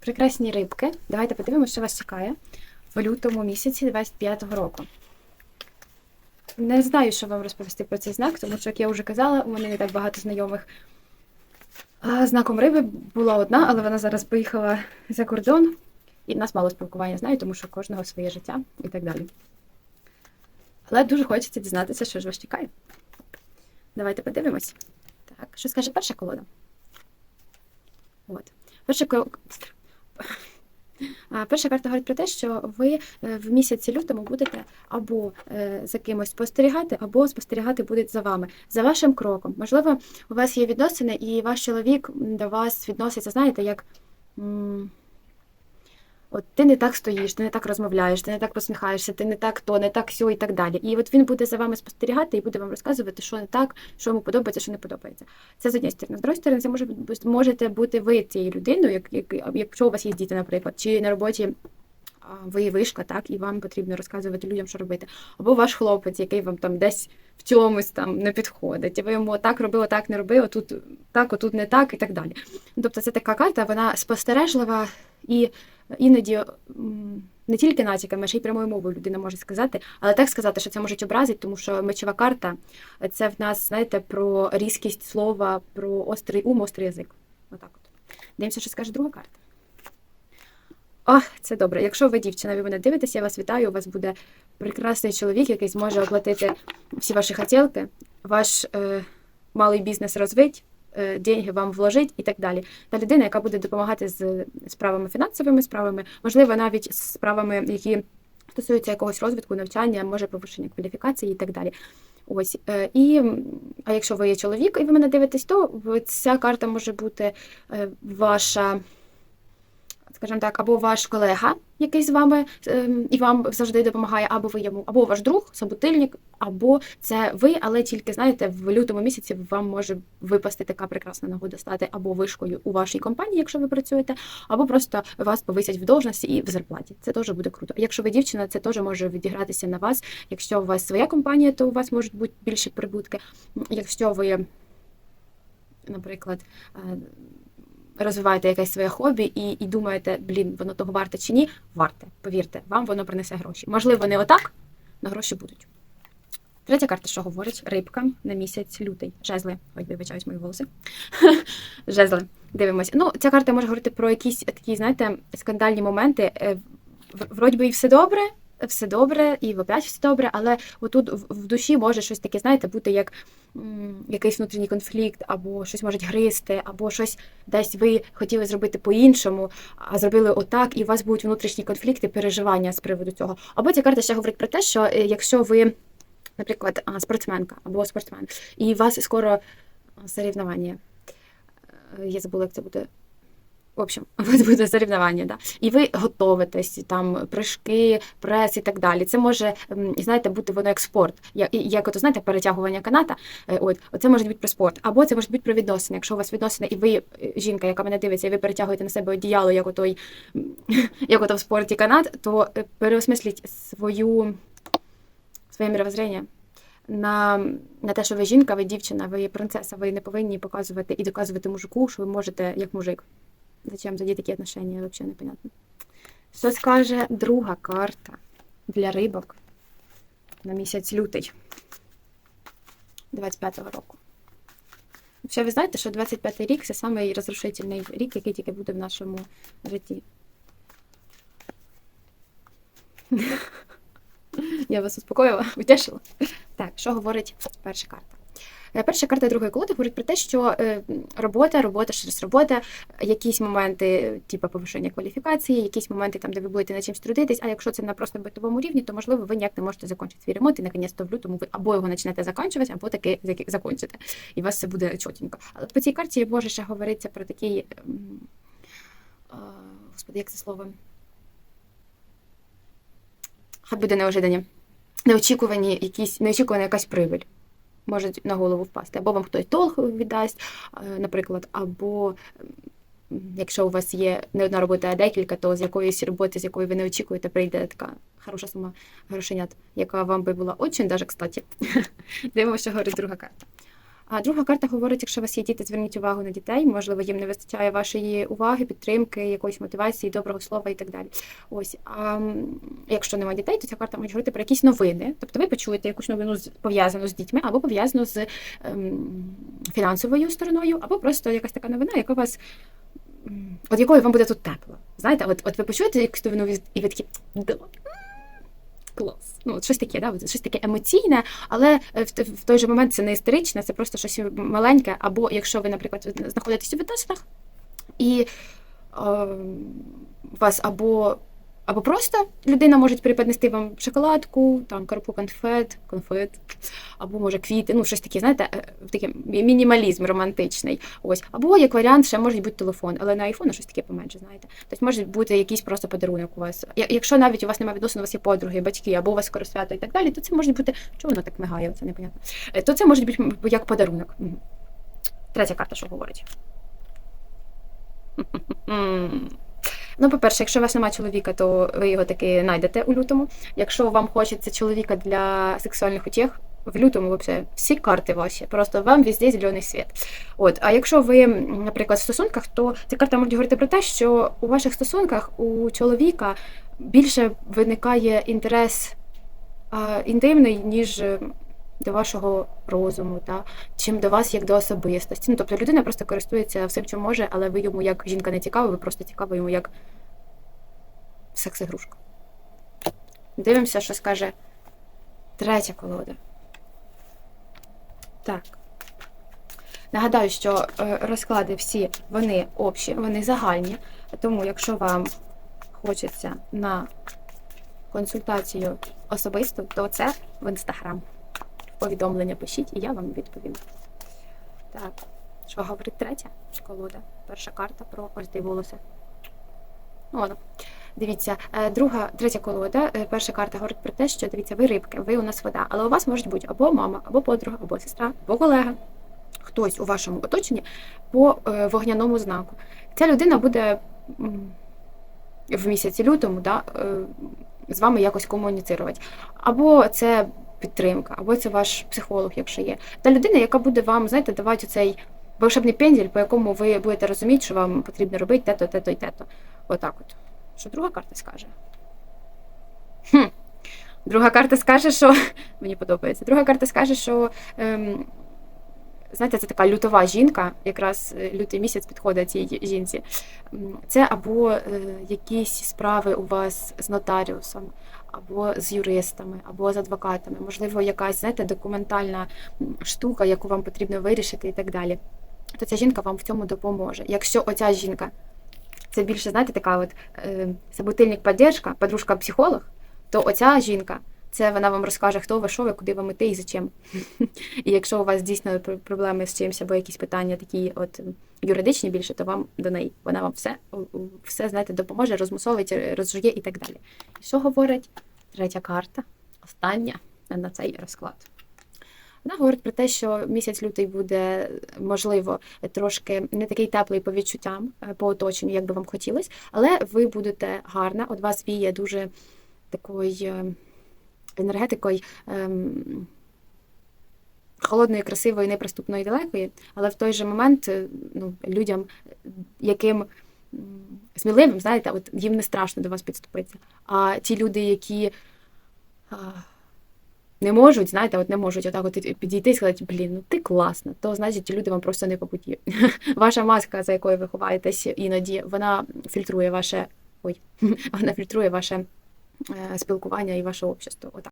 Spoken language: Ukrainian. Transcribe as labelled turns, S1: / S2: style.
S1: Прекрасні рибки. Давайте подивимося, що вас чекає в лютому місяці 25-го року. Не знаю, що вам розповісти про цей знак, тому що, як я вже казала, у мене не так багато знайомих. Знаком риби була одна, але вона зараз поїхала за кордон, і в нас мало спілкування з нею, тому що кожного своє життя і так далі. Але дуже хочеться дізнатися, що ж вас чекає. Давайте подивимось. Так, що скаже перша колода? От. Перша, ко- А, перша карта говорить про те, що ви е, в місяці лютому будете або е, за кимось спостерігати, або спостерігати будуть за вами, за вашим кроком. Можливо, у вас є відносини, і ваш чоловік до вас відноситься, знаєте, як. От ти не так стоїш, ти не так розмовляєш, ти не так посміхаєшся, ти не так то, не так сьо і так далі. І от він буде за вами спостерігати і буде вам розказувати, що не так, що йому подобається, що не подобається. Це з однієї сторони. З другої сторони, це може можете бути ви цією людиною, як, як, якщо у вас є діти, наприклад, чи на роботі ви вишка, так, і вам потрібно розказувати людям, що робити. Або ваш хлопець, який вам там десь в чомусь там не підходить, і ви йому так робили, так не робили, тут так, отут не так, і так далі. Тобто це така карта, вона спостережлива і іноді не тільки натяками, а ще й прямою мовою людина може сказати, але так сказати, що це може образити, тому що мечова карта це в нас, знаєте, про різкість слова, про острий ум, острий язик. Отак от. Дивимося, що скаже друга карта. О, це добре. Якщо ви дівчина, ви мене дивитеся, я вас вітаю. У вас буде прекрасний чоловік, який зможе оплатити всі ваші хотілки, ваш е, малий бізнес розвить, деньги вам вложить і так далі. Та людина, яка буде допомагати з справами фінансовими справами, можливо, навіть з справами, які стосуються якогось розвитку, навчання, може повищення кваліфікації і так далі. Ось е, і а якщо ви є чоловік і ви мене дивитесь, то ця карта може бути е, ваша, скажімо так, або ваш колега, який з вами ем, і вам завжди допомагає, або ви йому, або ваш друг, собутильник, або це ви, але тільки знаєте, в лютому місяці вам може випасти така прекрасна нагода стати або вишкою у вашій компанії, якщо ви працюєте, або просто вас повисять в должності і в зарплаті. Це теж буде круто. Якщо ви дівчина, це теж може відігратися на вас. Якщо у вас своя компанія, то у вас можуть бути більші прибутки. Якщо ви, наприклад, е, розвиваєте якесь своє хобі і, і думаєте, блін, воно того варте чи ні, варте. Повірте, вам воно принесе гроші. Можливо, не отак, але гроші будуть. Третя карта, що говорить, рибка на місяць лютий. Жезли. Ой, вибачаюсь, мої волоси. Жезли. Дивимося. Ну, ця карта може говорити про якісь такі, знаєте, скандальні моменти. Е, Вроді би і все добре, все добре, і опять все добре, але отут в в душі може щось таке, знаєте, бути як якийсь внутрішній конфлікт, або щось можуть гризти, або щось десь ви хотіли зробити по-іншому, а зробили отак, і у вас будуть внутрішні конфлікти, переживання з приводу цього. Або ця карта ще говорить про те, що е, якщо ви, наприклад, спортсменка або спортсмен, і у вас скоро а, соревнування, Е, я забула, як це буде. В общем, вас буде соревнування, да? і ви готовитесь, там прыжки, прес і так далі. Це може, знаєте, бути воно як спорт. Я- і- Як ото, знаєте, перетягування каната. Е, От, оце може бути про спорт. Або це може бути про відносини. Якщо у вас відносини, і ви е, жінка, яка мене дивиться, і ви перетягуєте на себе одіяло, як отой, як ото в спорті канат, то е, переосмисліть свою своє мировоззрення на, на те, що ви жінка, ви дівчина, ви принцеса, ви не повинні показувати і доказувати мужику, що ви можете як мужик. Зачем тоді такі отношения, взагалі непонятно. Що скаже друга карта для рибок на місяць лютий 25-го року? Ще ви знаєте, що 25-й рік це самий розрушительний рік, який тільки буде в нашому житті. Я вас успокоїла, утешила. Так, що говорить перша карта? Е, Перша карта другої колоди говорить про те, що е, робота, робота, через робота, якісь моменти, типу повищення кваліфікації, якісь моменти там, де ви будете над чимось трудитись. А якщо це на просто битовому рівні, то можливо ви ніяк не можете закінчити свій ремонт, і наконець-то в лютому ви або його почнете закінчувати, або таки закінчите. І у вас все буде чотенько. Але по цій карті може ще говориться про такий. м, Господи, як це слово? Хай буде неожидані. Неочікувані якісь, неочікувана якась прибиль можуть на голову впасти. Або вам хтось долг віддасть, е, наприклад, або якщо у вас є не одна робота, а декілька, то з якоїсь роботи, з якої ви не очікуєте, прийде така хороша сума грошенят, яка вам би була очень даже кстати. Дивимося, що говорить друга карта. А друга карта говорить, якщо у вас є діти, зверніть увагу на дітей. Можливо, їм не вистачає вашої уваги, підтримки, якоїсь мотивації, доброго слова і так далі. Ось а якщо немає дітей, то ця карта може говорити про якісь новини. Тобто ви почуєте якусь новину пов'язану з дітьми, або пов'язану з ем, фінансовою стороною, або просто якась така новина, яка вас. От якою вам буде тут тепло. Знаєте, от, от ви почуєте якусь новину і- ви такі «Да, м, клас. Ну, от щось таке, да? щось таке емоційне, але е, в, в той же момент це не істеричне, це просто щось маленьке. Або якщо ви, наприклад, знаходитесь у відносинах, і е, вас або, або просто людина може преподнести вам шоколадку, там коробку конфет, конфет, або може квіти, ну щось таке, знаєте, е, такий мінімалізм романтичний. Ось, або як варіант, ще може бути телефон, але на айфону щось таке поменше, знаєте. Тобто може бути якийсь просто подарунок у вас. Якщо навіть у вас немає відносин, у вас є подруги, батьки, або у вас скоро свято і так далі, то це може бути. Чому воно так мигає? Це непонятно. Е, То це може бути як подарунок. Третя карта, що говорить. Ну, по-перше, якщо у вас немає чоловіка, то ви його таки знайдете у лютому. Якщо вам хочеться чоловіка для сексуальних утєх, в лютому взагалі всі карти ваші, просто вам везде зелений світ. От, а якщо ви, наприклад, в стосунках, то ця карта може говорити про те, що у ваших стосунках у чоловіка більше виникає інтерес а, інтимний, ніж до вашого розуму, та чим до вас як до особистості. Ну, тобто людина просто користується всім, чим може, але ви йому як жінка не цікава, ви просто цікава йому як секс-ігрушка. Дивимося, що скаже третя колода. Так. Нагадаю, що е, розклади всі вони общі, вони загальні. Тому, якщо вам хочеться на консультацію особисту, то це в інстаграм. Повідомлення пишіть, і я вам відповім. Так, що говорить третя колода? Перша карта про ось. Ну, воно. Дивіться, е, друга, третя колода, е, перша карта говорить про те, що дивіться, ви рибки, ви у нас вода, але у вас можуть бути або мама, або подруга, або сестра, або колега. Хтось у вашому оточенні по е, вогняному знаку. Ця людина буде в місяці лютому да, з вами якось комуніцирувати. Або це підтримка, або це ваш психолог, якщо є. Та людина, яка буде вам, знаєте, давати цей волшебний пензель, по якому ви будете розуміти, що вам потрібно робити те-то, те-то і те-то. Отак от. Що друга карта скаже? Хм. Друга карта скаже, що. Мені подобається. Друга карта скаже, що. Ем, знаєте, це така лютова жінка, якраз е, лютий місяць підходить цій жінці. Це або е, якісь справи у вас з нотаріусом, або з юристами, або з адвокатами, можливо, якась, знаєте, документальна штука, яку вам потрібно вирішити і так далі. То ця жінка вам в цьому допоможе. Якщо оця жінка це більше, знаєте, така от е, собутильник підтримка, подружка-психолог, то оця жінка. Це вона вам розкаже, хто ви, що ви, куди вам іти і зачем. І якщо у вас дійсно проблеми з чимось або якісь питання такі от юридичні більше, то вам до неї. Вона вам все, все знаєте, допоможе, розмусовить, розжує і так далі. І що говорить третя карта, остання на цей розклад? Вона говорить про те, що місяць лютий буде, можливо, трошки не такий теплий по відчуттям, е, по оточенню, як би вам хотілося, але ви будете гарна, від вас віє дуже такою е, енергетикою ем, холодної, красивої, неприступної, далекої, але в той же момент е, ну, людям, яким сміливим, знаєте, от їм не страшно до вас підступитися. А ті люди, які а, не можуть, знаєте, от не можуть отак от підійти і сказати, блін, ну ти класна, то значить ті люди вам просто не по путі. Ваша маска, за якою ви ховаєтесь іноді, вона фільтрує ваше. Ой, вона фільтрує ваше е, спілкування і ваше общество. Отак.